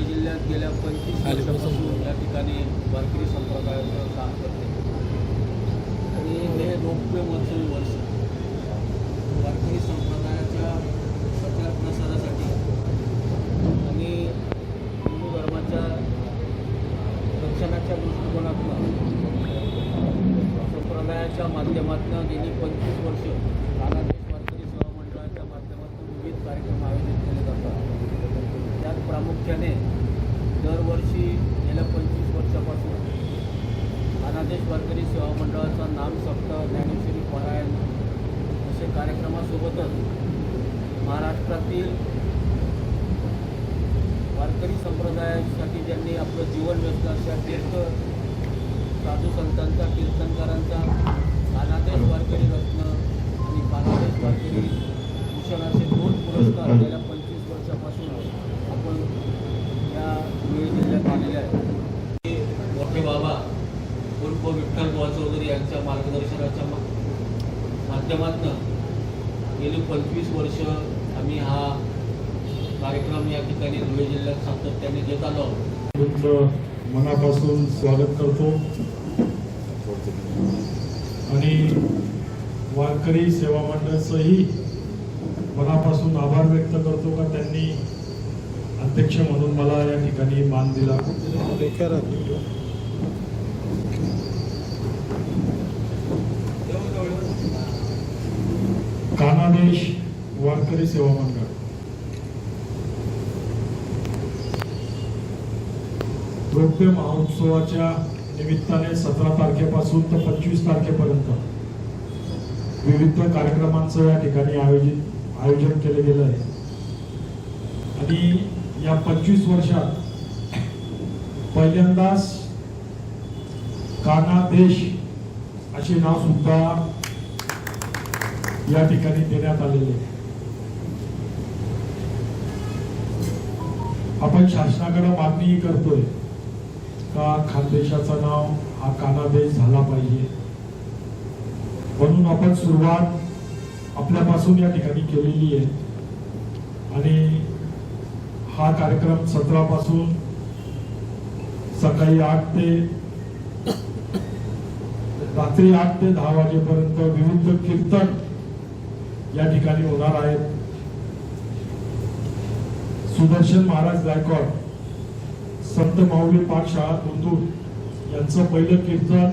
रत्नागिरी जिल्ह्यात गेल्या पंचवीस वर्षापासून या ठिकाणी वारकरी संप्रदायाचं काम करते. आणि हे रौप्य महोत्सवी वर्ष. वारकरी संप्रदायाच्या प्रचार प्रसारासाठी आणि हिंदू धर्माच्या रक्षणाच्या दृष्टिकोनातून संप्रदायाच्या माध्यमातून गेली पंचवीस वर्ष कानादेश वारकरी सेवा मंडळाच्या माध्यमातून विविध कार्यक्रम आयोजित केले जातात मुख्याने दरवर्षी गेल्या पंचवीस वर्षापासून अनादेश वारकरी सेवा मंडळाचा नाम सप्ताह ज्ञानेश्वरी पारायण असे कार्यक्रमासोबतच महाराष्ट्रातील वारकरी संप्रदायासाठी ज्यांनी आपलं जीवन व्यस्त अशा तीर्थ साधू संतांचा कीर्तनकारांचा कानादेश वारकरी रत्न आणि कानादेश वारकरी भूषण असे दोन पुरस्कार गेल्या पंचवीस वर्षापासून आपण या धुळे जिल्ह्यात आलेले आहेत हे मोठे बाबा उर्फ विठ्ठल बुवा चौधरी यांच्या मार्गदर्शनाच्या माध्यमातून गेली पंचवीस वर्ष आम्ही हा कार्यक्रम या ठिकाणी धुळे जिल्ह्यात सातत्याने देत आलो तुमचं मनापासून स्वागत करतो. आणि वारकरी सेवा मंडळचंही मनापासून आभार व्यक्त करतो का त्यांनी अध्यक्ष म्हणून मला या ठिकाणी मान दिला. कानादेश वारकरी सेवा मंडळ. रौप्य महोत्सवाच्या निमित्ताने सतरा तारखेपासून तर पंचवीस तारखेपर्यंत विविध कार्यक्रमांचं या ठिकाणी आयोजित आयोजन केलं गेलं आहे. आणि या पंचवीस वर्षात पहिल्यांदाच काना देश असे नाव सुद्धा या ठिकाणी देण्यात आलेले. आहे आपण शासनाकडे मागणीही करतोय का खानदेशाचं नाव हा कानादेश झाला पाहिजे? म्हणून आपण सुरुवात आपल्यापासून या ठिकाणी केलेली आहे. आणि हा कार्यक्रम सतरा पासून सकाळी आठ ते रात्री आठ ते दहा वाजेपर्यंत विविध कीर्तन या ठिकाणी होणार आहेत सुदर्शन महाराज गायकवाड संत माऊली पाठशाळा दुंदूर यांचं पहिलं कीर्तन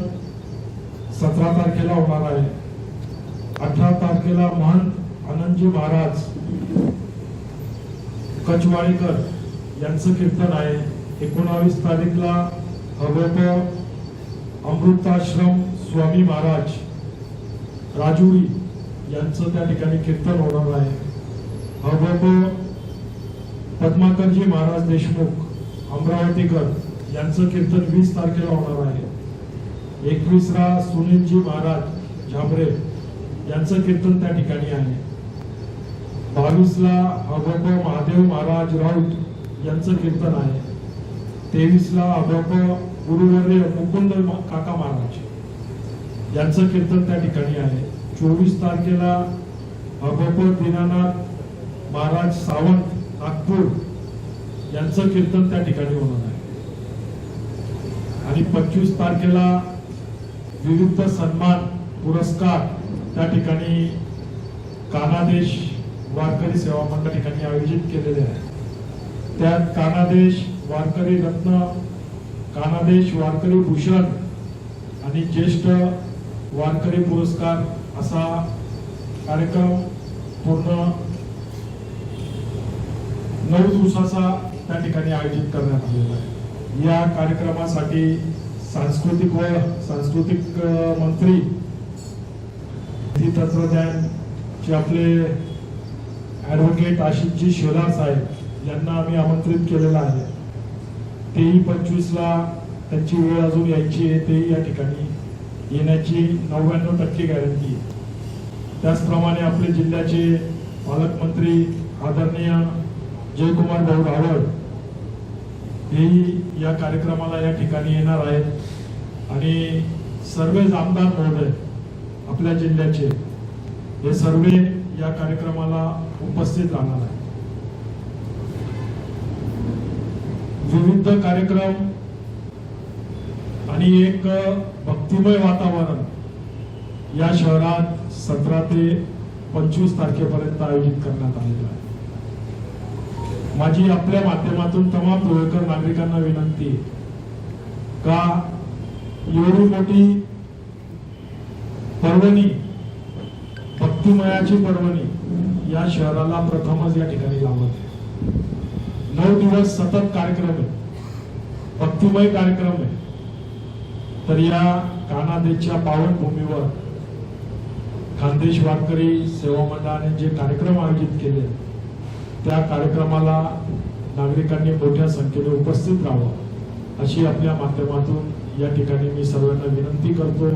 सतरा तारखेला होणार आहे. अठरा तारखेला महंत आनंदजी महाराज कचवाळीकर यांचं कीर्तन आहे. एकोणावीस तारीखला हवेप अमृताश्रम स्वामी महाराज राजुरी यांचं त्या ठिकाणी कीर्तन होणार आहे. हवेप पद्माकरजी महाराज देशमुख अमरावतीकर यांचं कीर्तन वीस तारखेला होणार आहे. एकवीसला सुनीलजी महाराज झाबरे यांचं कीर्तन त्या ठिकाणी आहे. बावीसला अभप महादेव महाराज राऊत यांचं कीर्तन आहे. तेवीसला अभप गुरुवर्य मुकुंद काका महाराज. यांचं कीर्तन त्या ठिकाणी आहे. चोवीस तारखेला भगवत दीनानाथ महाराज सावंत नागपूर यांचं कीर्तन त्या ठिकाणी होणार आहे. आणि पंचवीस तारखेला विविध सन्मान पुरस्कार त्या ठिकाणी कानादेश वारकरी सेवा मंडळ ठिकाणी आयोजित केलेले आहे. त्यात कानादेश वारकरी रत्न कानादेश वारकरी भूषण आणि ज्येष्ठ वारकरी पुरस्कार असा कार्यक्रम पूर्ण नऊ दिवसाचा त्या ठिकाणी आयोजित करण्यात आलेला आहे. या कार्यक्रमासाठी सांस्कृतिक व सांस्कृतिक मंत्री तंत्रज्ञानचे आपले ऍडव्होकेट आशिषजी शेलार साहेब यांना आम्ही आमंत्रित केलेलं आहे. तेही पंचवीसला त्यांची वेळ अजून यायची आहे तेही या ठिकाणी येण्याची नव्याण्णव टक्के गॅरंटी आहे. त्याचप्रमाणे आपले जिल्ह्याचे पालकमंत्री आदरणीय जयकुमार भाऊ रावळ हेही या कार्यक्रमाला या ठिकाणी येणार आहेत. आणि सर्व आमदार महोदय आपल्या जिल्ह्याचे हे सर्व या कार्यक्रमाला उपस्थित राहणार आहे विविध कार्यक्रम आणि एक भक्तिमय वातावरण या शहरात सतरा ते पंचवीस तारखेपर्यंत आयोजित करण्यात आलेलं आहे. माझी आपल्या माध्यमातून तमाम धुळेकर नागरिकांना विनंती का एवढी मोठी पर्वणी भक्तिमयाची पर्वणी या शहराला प्रथमच या ठिकाणी लावत आहे. नऊ दिवस सतत कार्यक्रम आहे. भक्तिमय कार्यक्रम आहे. तर या कानादेशच्या पावनभूमीवर खानदेश वारकरी सेवा मंडळाने जे कार्यक्रम आयोजित केले त्या कार्यक्रमाला नागरिकांनी मोठ्या संख्येने उपस्थित राहावं अशी आपल्या माध्यमातून या ठिकाणी मी सर्वांना विनंती करतो.